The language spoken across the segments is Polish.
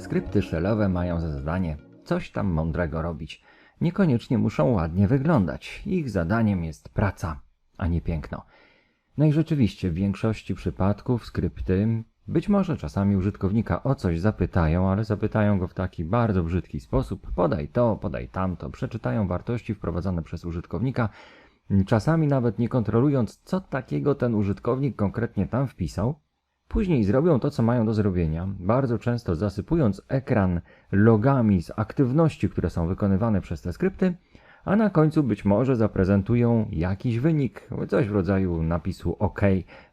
Skrypty shellowe mają za zadanie coś tam mądrego robić. Niekoniecznie muszą ładnie wyglądać. Ich zadaniem jest praca, a nie piękno. No i rzeczywiście w większości przypadków skrypty być może czasami użytkownika o coś zapytają, ale zapytają go w taki bardzo brzydki sposób. Podaj to, podaj tamto. Przeczytają wartości wprowadzone przez użytkownika, czasami nawet nie kontrolując, co takiego ten użytkownik konkretnie tam wpisał. Później zrobią to, co mają do zrobienia, bardzo często zasypując ekran logami z aktywności, które są wykonywane przez te skrypty, a na końcu być może zaprezentują jakiś wynik, coś w rodzaju napisu OK,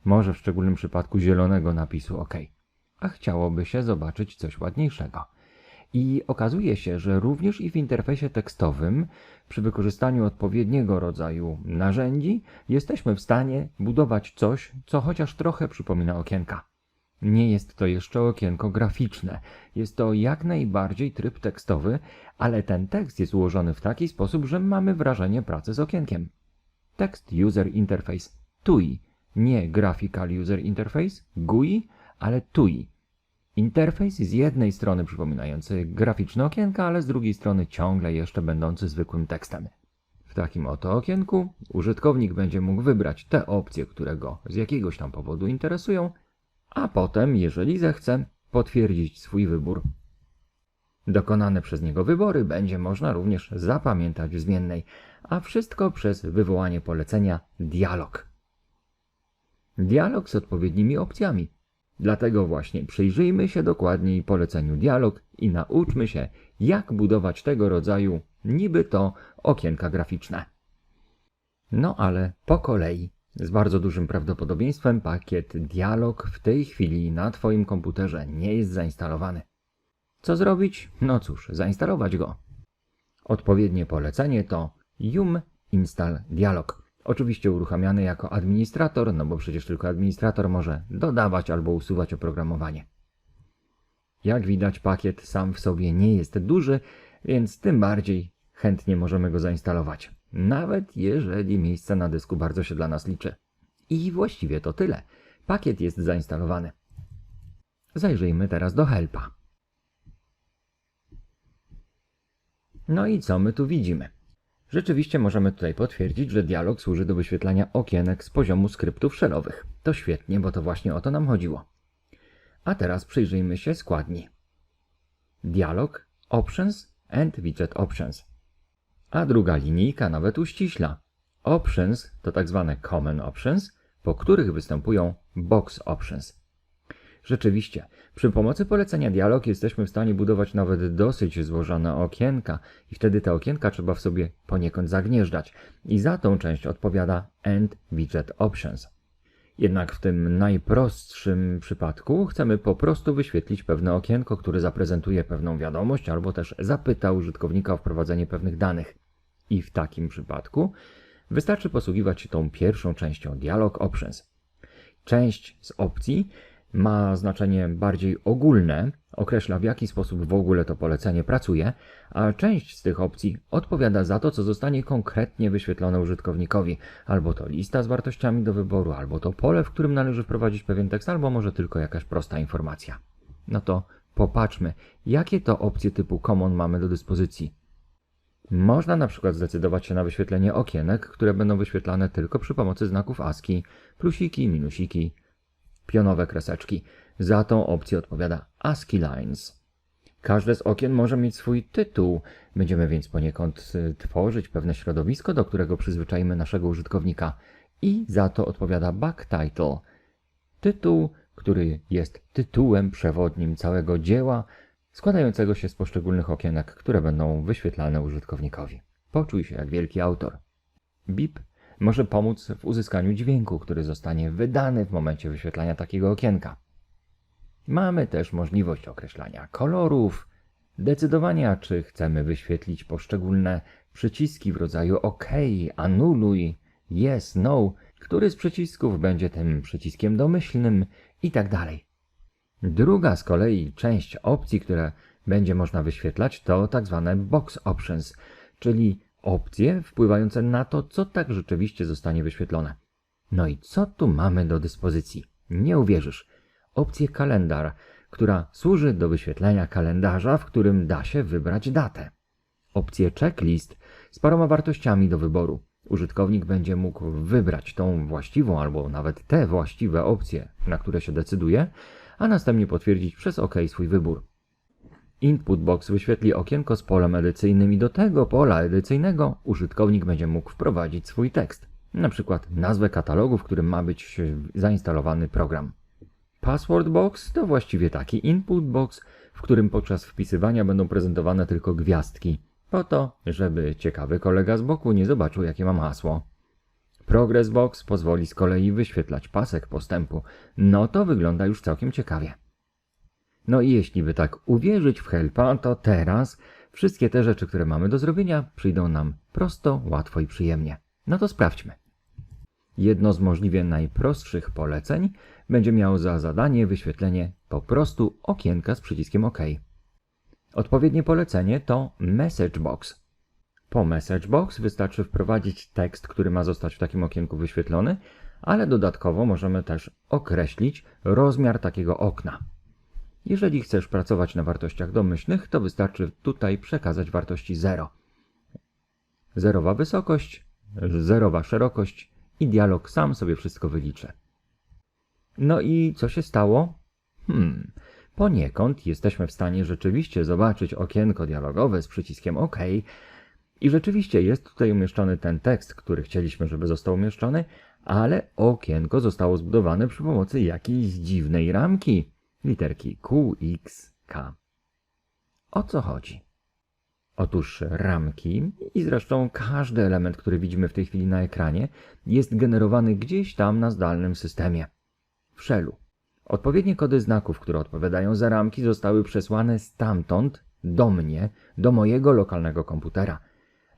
może w szczególnym przypadku zielonego napisu OK. A chciałoby się zobaczyć coś ładniejszego. I okazuje się, że również i w interfejsie tekstowym, przy wykorzystaniu odpowiedniego rodzaju narzędzi, jesteśmy w stanie budować coś, co chociaż trochę przypomina okienka. Nie jest to jeszcze okienko graficzne. Jest to jak najbardziej tryb tekstowy, ale ten tekst jest ułożony w taki sposób, że mamy wrażenie pracy z okienkiem. Tekst User Interface TUI, nie Graphical User Interface GUI, ale TUI. Interfejs z jednej strony przypominający graficzne okienka, ale z drugiej strony ciągle jeszcze będący zwykłym tekstem. W takim oto okienku użytkownik będzie mógł wybrać te opcje, które go z jakiegoś tam powodu interesują, a potem, jeżeli zechce, potwierdzić swój wybór. Dokonane przez niego wybory będzie można również zapamiętać w zmiennej, a wszystko przez wywołanie polecenia dialog. Dialog z odpowiednimi opcjami. Dlatego właśnie przyjrzyjmy się dokładniej poleceniu dialog i nauczmy się, jak budować tego rodzaju niby to okienka graficzne. No ale po kolei. Z bardzo dużym prawdopodobieństwem pakiet dialog w tej chwili na Twoim komputerze nie jest zainstalowany. Co zrobić? No cóż, zainstalować go. Odpowiednie polecenie to yum install dialog. Oczywiście uruchamiany jako administrator, no bo przecież tylko administrator może dodawać albo usuwać oprogramowanie. Jak widać, pakiet sam w sobie nie jest duży, więc tym bardziej chętnie możemy go zainstalować. Nawet jeżeli miejsce na dysku bardzo się dla nas liczy. I właściwie to tyle. Pakiet jest zainstalowany. Zajrzyjmy teraz do helpa. No i co my tu widzimy? Rzeczywiście możemy tutaj potwierdzić, że dialog służy do wyświetlania okienek z poziomu skryptów shellowych. To świetnie, bo to właśnie o to nam chodziło. A teraz przyjrzyjmy się składni. Dialog, Options and Widget Options. A druga linijka nawet uściśla. Options to tak zwane Common Options, po których występują Box Options. Rzeczywiście, przy pomocy polecenia dialog jesteśmy w stanie budować nawet dosyć złożone okienka i wtedy te okienka trzeba w sobie poniekąd zagnieżdżać. I za tą część odpowiada End Widget Options. Jednak w tym najprostszym przypadku chcemy po prostu wyświetlić pewne okienko, które zaprezentuje pewną wiadomość albo też zapyta użytkownika o wprowadzenie pewnych danych. I w takim przypadku wystarczy posługiwać się tą pierwszą częścią Dialog Options. Część z opcji ma znaczenie bardziej ogólne, określa w jaki sposób w ogóle to polecenie pracuje, a część z tych opcji odpowiada za to, co zostanie konkretnie wyświetlone użytkownikowi. Albo to lista z wartościami do wyboru, albo to pole, w którym należy wprowadzić pewien tekst, albo może tylko jakaś prosta informacja. No to popatrzmy, jakie to opcje typu common mamy do dyspozycji. Można na przykład zdecydować się na wyświetlenie okienek, które będą wyświetlane tylko przy pomocy znaków ASCII, plusiki, minusiki, pionowe kreseczki. Za tą opcję odpowiada ASCII Lines. Każde z okien może mieć swój tytuł. Będziemy więc poniekąd y, tworzyć pewne środowisko, do którego przyzwyczajmy naszego użytkownika. I za to odpowiada Backtitle. Tytuł, który jest tytułem przewodnim całego dzieła, składającego się z poszczególnych okienek, które będą wyświetlane użytkownikowi. Poczuj się jak wielki autor. BIP może pomóc w uzyskaniu dźwięku, który zostanie wydany w momencie wyświetlania takiego okienka. Mamy też możliwość określania kolorów, decydowania, czy chcemy wyświetlić poszczególne przyciski w rodzaju OK, anuluj, yes, no, który z przycisków będzie tym przyciskiem domyślnym i tak. Druga z kolei część opcji, które będzie można wyświetlać, to tak zwane box options, czyli opcje wpływające na to, co tak rzeczywiście zostanie wyświetlone. No i co tu mamy do dyspozycji? Nie uwierzysz. Opcję kalendar, która służy do wyświetlenia kalendarza, w którym da się wybrać datę. Opcję checklist z paroma wartościami do wyboru. Użytkownik będzie mógł wybrać tą właściwą albo nawet te właściwe opcje, na które się decyduje, a następnie potwierdzić przez OK swój wybór. Input box wyświetli okienko z polem edycyjnym i do tego pola edycyjnego użytkownik będzie mógł wprowadzić swój tekst, na przykład nazwę katalogu, w którym ma być zainstalowany program. Password box to właściwie taki input box, w którym podczas wpisywania będą prezentowane tylko gwiazdki, po to, żeby ciekawy kolega z boku nie zobaczył, jakie mam hasło. Progress Box pozwoli z kolei wyświetlać pasek postępu. No to wygląda już całkiem ciekawie. No i jeśli by tak uwierzyć w Helpa, to teraz wszystkie te rzeczy, które mamy do zrobienia, przyjdą nam prosto, łatwo i przyjemnie. No to sprawdźmy. Jedno z możliwie najprostszych poleceń będzie miało za zadanie wyświetlenie po prostu okienka z przyciskiem OK. Odpowiednie polecenie to Message Box. Po Message Box wystarczy wprowadzić tekst, który ma zostać w takim okienku wyświetlony, ale dodatkowo możemy też określić rozmiar takiego okna. Jeżeli chcesz pracować na wartościach domyślnych, to wystarczy tutaj przekazać wartości 0. Zerowa wysokość, zerowa szerokość i dialog sam sobie wszystko wyliczy. No i co się stało? Hmm, poniekąd jesteśmy w stanie rzeczywiście zobaczyć okienko dialogowe z przyciskiem OK i rzeczywiście jest tutaj umieszczony ten tekst, który chcieliśmy, żeby został umieszczony, ale okienko zostało zbudowane przy pomocy jakiejś dziwnej ramki literki Q, X, K. O co chodzi? Otóż ramki i zresztą każdy element, który widzimy w tej chwili na ekranie, jest generowany gdzieś tam na zdalnym systemie. W shellu. Odpowiednie kody znaków, które odpowiadają za ramki, zostały przesłane stamtąd do mnie, do mojego lokalnego komputera.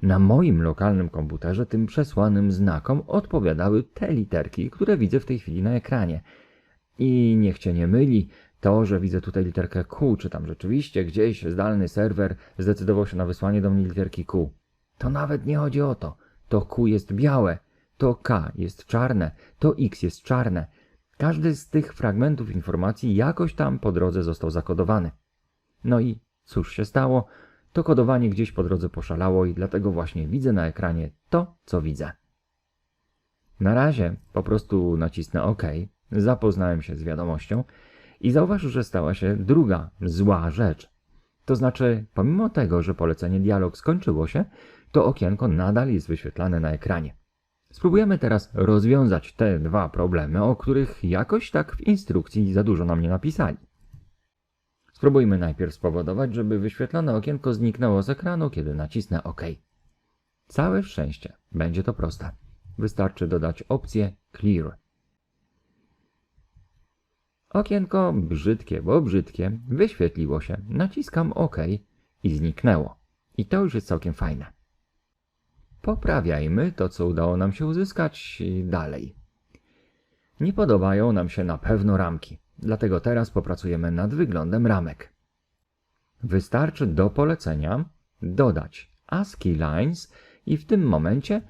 Na moim lokalnym komputerze tym przesłanym znakom odpowiadały te literki, które widzę w tej chwili na ekranie. I niech cię nie myli, to, że widzę tutaj literkę Q, czy tam rzeczywiście gdzieś zdalny serwer zdecydował się na wysłanie do mnie literki Q. To nawet nie chodzi o to. To Q jest białe, to K jest czarne, to X jest czarne. Każdy z tych fragmentów informacji jakoś tam po drodze został zakodowany. No i cóż się stało? To kodowanie gdzieś po drodze poszalało i dlatego właśnie widzę na ekranie to, co widzę. Na razie po prostu nacisnę OK, zapoznałem się z wiadomością i zauważ, że stała się druga zła rzecz. To znaczy, pomimo tego, że polecenie dialog skończyło się, to okienko nadal jest wyświetlane na ekranie. Spróbujemy teraz rozwiązać te dwa problemy, o których jakoś tak w instrukcji za dużo nam nie napisali. Spróbujmy najpierw spowodować, żeby wyświetlone okienko zniknęło z ekranu, kiedy nacisnę OK. Całe szczęście, będzie to proste. Wystarczy dodać opcję Clear. Okienko brzydkie, bo brzydkie, wyświetliło się, naciskam OK i zniknęło. I to już jest całkiem fajne. Poprawiajmy to, co udało nam się uzyskać dalej. Nie podobają nam się na pewno ramki, dlatego teraz popracujemy nad wyglądem ramek. Wystarczy do polecenia dodać ASCII lines i w tym momencie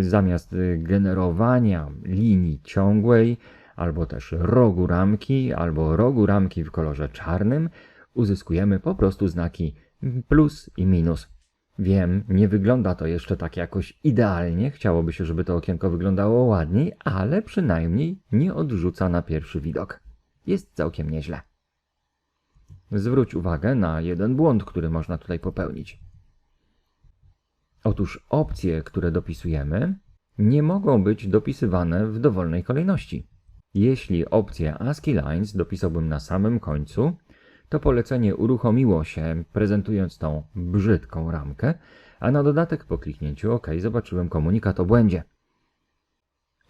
zamiast generowania linii ciągłej albo też rogu ramki, albo rogu ramki w kolorze czarnym, uzyskujemy po prostu znaki plus i minus. Wiem, nie wygląda to jeszcze tak jakoś idealnie, chciałoby się, żeby to okienko wyglądało ładniej, ale przynajmniej nie odrzuca na pierwszy widok. Jest całkiem nieźle. Zwróć uwagę na jeden błąd, który można tutaj popełnić. Otóż opcje, które dopisujemy, nie mogą być dopisywane w dowolnej kolejności. Jeśli opcję ASCII Lines dopisałbym na samym końcu, to polecenie uruchomiło się, prezentując tą brzydką ramkę, a na dodatek po kliknięciu OK zobaczyłem komunikat o błędzie.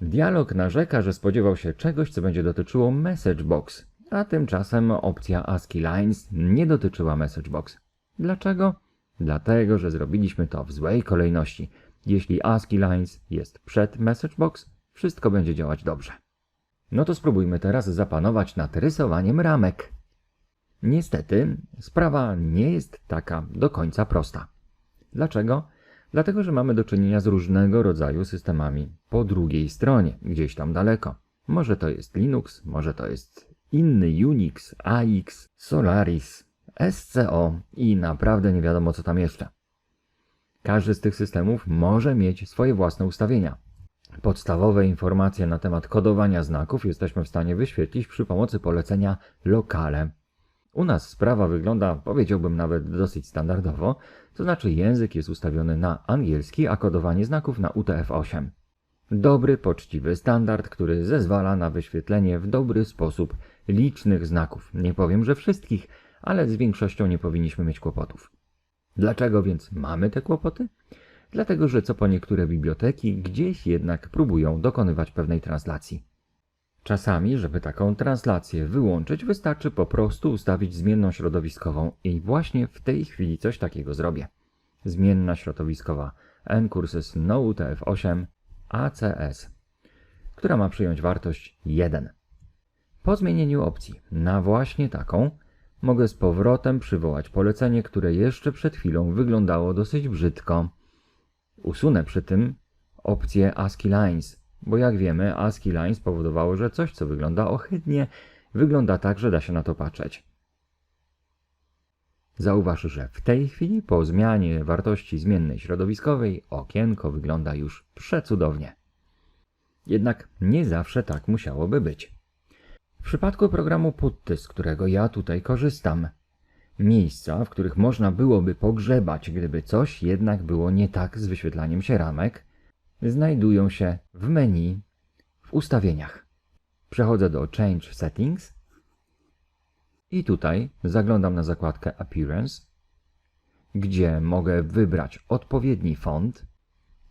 Dialog narzeka, że spodziewał się czegoś, co będzie dotyczyło Message Box, a tymczasem opcja ASCII Lines nie dotyczyła Message Box. Dlaczego? Dlatego, że zrobiliśmy to w złej kolejności. Jeśli ASCII Lines jest przed Message Box, wszystko będzie działać dobrze. No to spróbujmy teraz zapanować nad rysowaniem ramek. Niestety, sprawa nie jest taka do końca prosta. Dlaczego? Dlatego, że mamy do czynienia z różnego rodzaju systemami po drugiej stronie, gdzieś tam daleko. Może to jest Linux, może to jest inny Unix, AX, Solaris, SCO i naprawdę nie wiadomo co tam jeszcze. Każdy z tych systemów może mieć swoje własne ustawienia. Podstawowe informacje na temat kodowania znaków jesteśmy w stanie wyświetlić przy pomocy polecenia lokale. U nas sprawa wygląda, powiedziałbym nawet dosyć standardowo, to znaczy język jest ustawiony na angielski, a kodowanie znaków na UTF-8. Dobry, poczciwy standard, który zezwala na wyświetlenie w dobry sposób licznych znaków. Nie powiem, że wszystkich, ale z większością nie powinniśmy mieć kłopotów. Dlaczego więc mamy te kłopoty? Dlatego, że co po niektóre biblioteki gdzieś jednak próbują dokonywać pewnej translacji. Czasami, żeby taką translację wyłączyć, wystarczy po prostu ustawić zmienną środowiskową i właśnie w tej chwili coś takiego zrobię. Zmienna środowiskowa ncurses no UTF-8 ACS, która ma przyjąć wartość 1. Po zmienieniu opcji na właśnie taką, mogę z powrotem przywołać polecenie, które jeszcze przed chwilą wyglądało dosyć brzydko. Usunę przy tym opcję ASCII Lines, bo jak wiemy, ASCII Lines spowodowało, że coś, co wygląda ohydnie, wygląda tak, że da się na to patrzeć. Zauważ, że w tej chwili po zmianie wartości zmiennej środowiskowej okienko wygląda już przecudownie. Jednak nie zawsze tak musiałoby być. W przypadku programu Putty, z którego ja tutaj korzystam, miejsca, w których można byłoby pogrzebać, gdyby coś jednak było nie tak z wyświetlaniem się ramek, znajdują się w menu w ustawieniach. Przechodzę do Change Settings i tutaj zaglądam na zakładkę Appearance, gdzie mogę wybrać odpowiedni font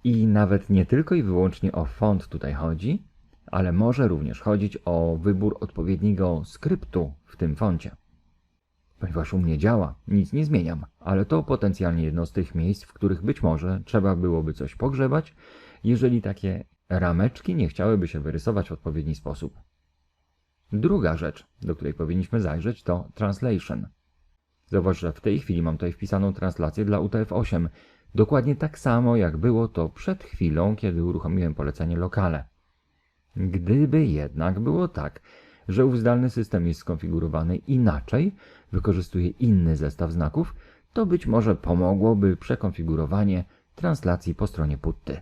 i nawet nie tylko i wyłącznie o font tutaj chodzi, ale może również chodzić o wybór odpowiedniego skryptu w tym foncie. Ponieważ u mnie działa, nic nie zmieniam, ale to potencjalnie jedno z tych miejsc, w których być może trzeba byłoby coś pogrzebać, jeżeli takie rameczki nie chciałyby się wyrysować w odpowiedni sposób. Druga rzecz, do której powinniśmy zajrzeć, to Translation. Zauważ, że w tej chwili mam tutaj wpisaną translację dla UTF-8, dokładnie tak samo jak było to przed chwilą, kiedy uruchomiłem polecenie lokale. Gdyby jednak było tak, że ów zdalny system jest skonfigurowany inaczej, wykorzystuje inny zestaw znaków, to być może pomogłoby przekonfigurowanie translacji po stronie putty.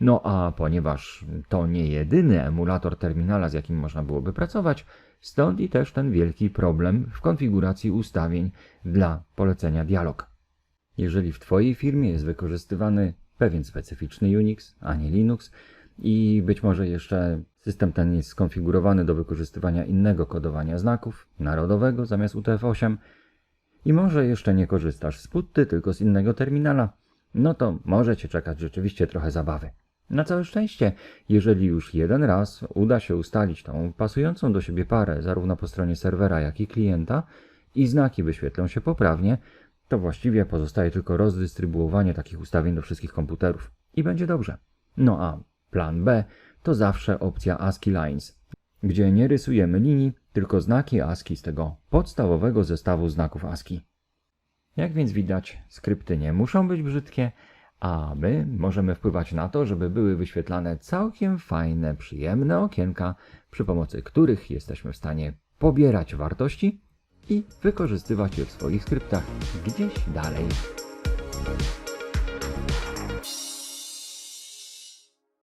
No a ponieważ to nie jedyny emulator terminala, z jakim można byłoby pracować, stąd i też ten wielki problem w konfiguracji ustawień dla polecenia dialog. Jeżeli w Twojej firmie jest wykorzystywany pewien specyficzny Unix, a nie Linux, i być może jeszcze system ten jest skonfigurowany do wykorzystywania innego kodowania znaków, narodowego zamiast UTF-8 i może jeszcze nie korzystasz z putty, tylko z innego terminala, no to może Cię czekać rzeczywiście trochę zabawy. Na całe szczęście, jeżeli już jeden raz uda się ustalić tą pasującą do siebie parę zarówno po stronie serwera, jak i klienta i znaki wyświetlą się poprawnie, to właściwie pozostaje tylko rozdystrybuowanie takich ustawień do wszystkich komputerów i będzie dobrze. No a plan B to zawsze opcja ASCII Lines, gdzie nie rysujemy linii, tylko znaki ASCII z tego podstawowego zestawu znaków ASCII. Jak więc widać, skrypty nie muszą być brzydkie, a my możemy wpływać na to, żeby były wyświetlane całkiem fajne, przyjemne okienka, przy pomocy których jesteśmy w stanie pobierać wartości i wykorzystywać je w swoich skryptach gdzieś dalej.